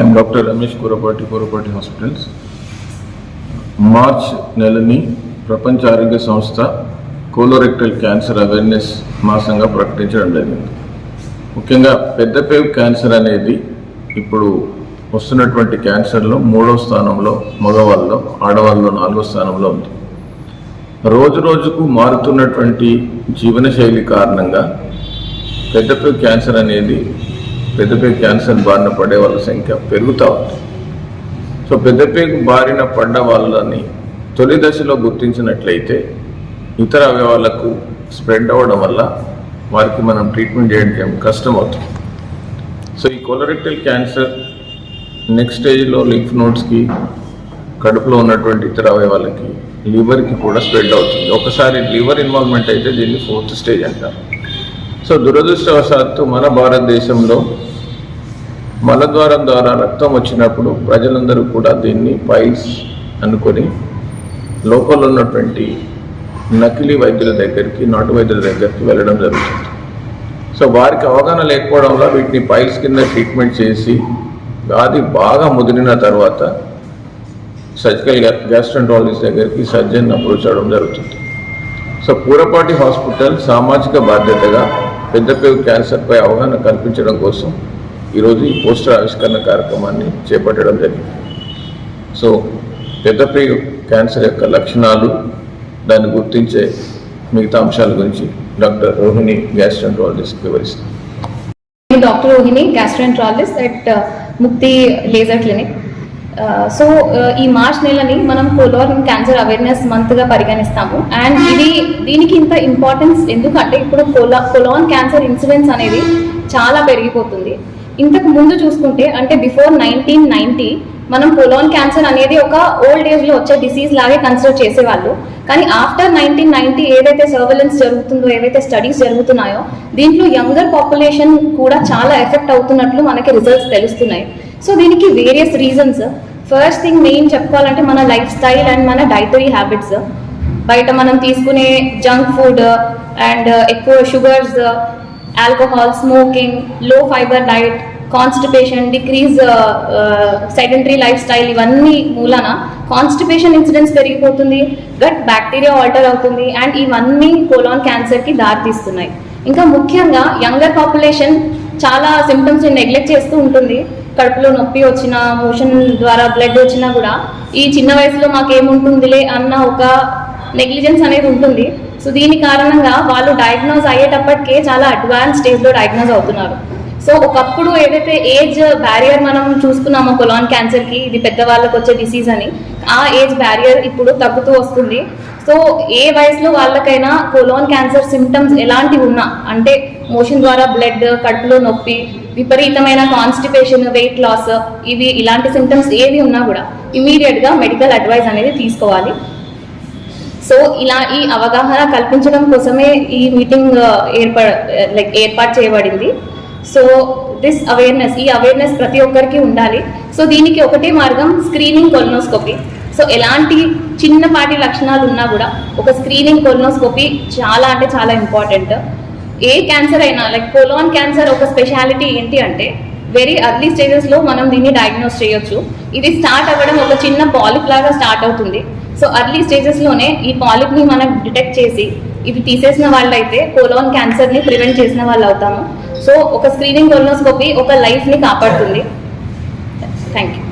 I'm doctor Ramesh Kurapati Kurapati hospitals March నెలని ప్రపంచ ఆరోగ్య సంస్థ కోలోరెక్టల్ క్యాన్సర్ అవేర్నెస్ మాసంగా ప్రకటించడం జరిగింది. ముఖ్యంగా పెద్దపేగు క్యాన్సర్ అనేది ఇప్పుడు వస్తున్నటువంటి క్యాన్సర్లో మూడో స్థానంలో మగవాళ్ళలో ఆడవాళ్ళలో నాలుగో స్థానంలో ఉంది. రోజు రోజుకు మారుతున్నటువంటి జీవనశైలి కారణంగా పెద్దపేగు క్యాన్సర్ అనేది పెద్దపేగు క్యాన్సర్ బారిన పడే వాళ్ళ సంఖ్య పెరుగుతూ ఉంది. సో పెద్దపేకు బారిన పడ్డ వాళ్ళని తొలి దశలో గుర్తించినట్లయితే ఇతర అవయవాలకు స్ప్రెడ్ అవ్వడం వల్ల వారికి మనం ట్రీట్మెంట్ చేయడం కష్టం అవుతుంది. సో ఈ కొలరెక్టల్ క్యాన్సర్ నెక్స్ట్ స్టేజ్లో లింఫ్ నోట్స్కి కడుపులో ఉన్నటువంటి ఇతర అవయవాలకి లివర్కి కూడా స్ప్రెడ్ అవుతుంది. ఒకసారి లివర్ ఇన్వాల్వ్మెంట్ అయితే దీన్ని ఫోర్త్ స్టేజ్ అంటారు. సో దురదృష్టవశాత్తు మన భారతదేశంలో మలద్వారం ద్వారా రక్తం వచ్చినప్పుడు ప్రజలందరూ కూడా దీన్ని పైల్స్ అనుకొని లోపల ఉన్నటువంటి నకిలీ వైద్యుల దగ్గరికి నాటు వైద్యుల దగ్గరికి వెళ్ళడం జరుగుతుంది. సో వారికి అవగాహన లేకపోవడం వల్ల వీటిని పైల్స్ కింద ట్రీట్మెంట్ చేసి వ్యాధి బాగా ముదిరిన తర్వాత సర్జికల్ గ్యాస్ట్రంటాలజిస్ట్ దగ్గరికి సర్జన్ అప్రోచ్ అవడం జరుగుతుంది. సో పూరపాటి హాస్పిటల్ సామాజిక బాధ్యతగా పెద్దపేగు క్యాన్సర్పై అవగాహన కల్పించడం కోసం ఈరోజు ఈ పోస్టర్ ఆవిష్కరణ కార్యక్రమాన్ని చేపట్టడం జరిగింది. సో పెద్దపేగు క్యాన్సర్ యొక్క లక్షణాలు దాన్ని గుర్తించే మిగతా అంశాల గురించి డాక్టర్ రోహిణి గ్యాస్ట్రంటాలజిస్ట్ వివరిస్తారు doctor Rohini gastroenterologist at uh, Mukti laser clinic. Uh, so uh, ఈ మార్చ్ నెలని మనం కోలోన్ క్యాన్సర్ అవేర్నెస్ మంత్గా పరిగణిస్తాము. అండ్ ఇది దీనికి ఇంత ఇంపార్టెన్స్ ఎందుకంటే ఇప్పుడు కోలా కొలాన్ క్యాన్సర్ ఇన్సిడెన్స్ అనేది చాలా పెరిగిపోతుంది. ఇంతకు ముందు చూసుకుంటే అంటే బిఫోర్ నైన్టీన్ నైన్టీ మనం కొలోన్ క్యాన్సర్ అనేది ఒక ఓల్డ్ ఏజ్లో వచ్చే డిసీజ్ లాగే కన్సిడర్ చేసేవాళ్ళు. కానీ ఆఫ్టర్ నైన్టీన్ నైన్టీ ఏదైతే సర్వలెన్స్ జరుగుతుందో ఏవైతే స్టడీస్ జరుగుతున్నాయో దీంట్లో యంగర్ పాపులేషన్ కూడా చాలా ఎఫెక్ట్ అవుతున్నట్లు మనకి రిజల్ట్స్ తెలుస్తున్నాయి. సో దీనికి various reasons first thing main చెప్పుకోవాలంటే మన లైఫ్ స్టైల్ అండ్ మన డైటరీ హ్యాబిట్స్ బయట మనం తీసుకునే జంక్ ఫుడ్ అండ్ ఎక్కువ sugars alcohol స్మోకింగ్లో fibre diet constipation decrease sedentary life style ఇవన్నీ మూలన కాన్స్టిపేషన్ ఇన్సిడెన్స్ పెరిగిపోతుంది గట్ బ్యాక్టీరియా ఆల్టర్ అవుతుంది అండ్ ఇవన్నీ కోలాన్ క్యాన్సర్కి దారితీస్తున్నాయి. ఇంకా ముఖ్యంగా యంగర్ పాపులేషన్ చాలా సిమ్టమ్స్ నెగ్లెక్ట్ చేస్తూ ఉంటుంది. కడుపులో నొప్పి వచ్చిన మోషన్ ద్వారా బ్లడ్ వచ్చినా కూడా ఈ చిన్న వయసులో మాకేముంటుందిలే అన్న ఒక నెగ్లిజెన్స్ అనేది ఉంటుంది. సో దీని కారణంగా వాళ్ళు డయాగ్నోజ్ అయ్యేటప్పటికే చాలా అడ్వాన్స్ స్టేజ్లో డయాగ్నోజ్ అవుతున్నారు. సో ఒకప్పుడు ఏదైతే ఏజ్ బ్యారియర్ మనం చూసుకున్నామో కొలాన్ క్యాన్సర్కి ఇది పెద్దవాళ్ళకి వచ్చే డిసీజ్ అని ఆ ఏజ్ బ్యారియర్ ఇప్పుడు తగ్గుతూ వస్తుంది. సో ఏ వయసులో వాళ్ళకైనా కొలాన్ క్యాన్సర్ సిమ్టమ్స్ ఎలాంటివి ఉన్నా అంటే మోషన్ ద్వారా బ్లడ్ కడుపులో నొప్పి విపరీతమైన కాన్స్టిపేషన్ వెయిట్ లాస్ ఇవి ఇలాంటి సిమ్టమ్స్ ఏవి ఉన్నా కూడా ఇమీడియట్గా మెడికల్ అడ్వైస్ అనేది తీసుకోవాలి. సో ఇలా ఈ అవగాహన కల్పించడం కోసమే ఈ మీటింగ్ ఏర్పడ లైక్ ఏర్పాటు చేయబడింది. సో దిస్ అవేర్నెస్ ఈ అవేర్నెస్ ప్రతి ఒక్కరికి ఉండాలి. సో దీనికి ఒకటే మార్గం స్క్రీనింగ్ కొలనోస్కోపీ సో ఎలాంటి చిన్నపాటి లక్షణాలు ఉన్నా కూడా ఒక స్క్రీనింగ్ కొలనోస్కోపీ చాలా అంటే చాలా ఇంపార్టెంట్ ఏ క్యాన్సర్ అయినా లైక్ కొలోన్ క్యాన్సర్ ఒక స్పెషాలిటీ ఏంటి అంటే వెరీ అర్లీ స్టేజెస్లో మనం దీన్ని డయాగ్నోస్ చేయొచ్చు. ఇది స్టార్ట్ అవ్వడం ఒక చిన్న పాలిప్ లాగా స్టార్ట్ అవుతుంది. సో అర్లీ స్టేజెస్లోనే ఈ పాలిప్ని మనం డిటెక్ట్ చేసి ఇది తీసేసిన వాళ్ళైతే కోలోన్ క్యాన్సర్ని ప్రివెంట్ చేసిన వాళ్ళు అవుతాము సో ఒక స్క్రీనింగ్ కొలనోస్కోపీ ఒక లైఫ్ని కాపాడుతుంది. Thank you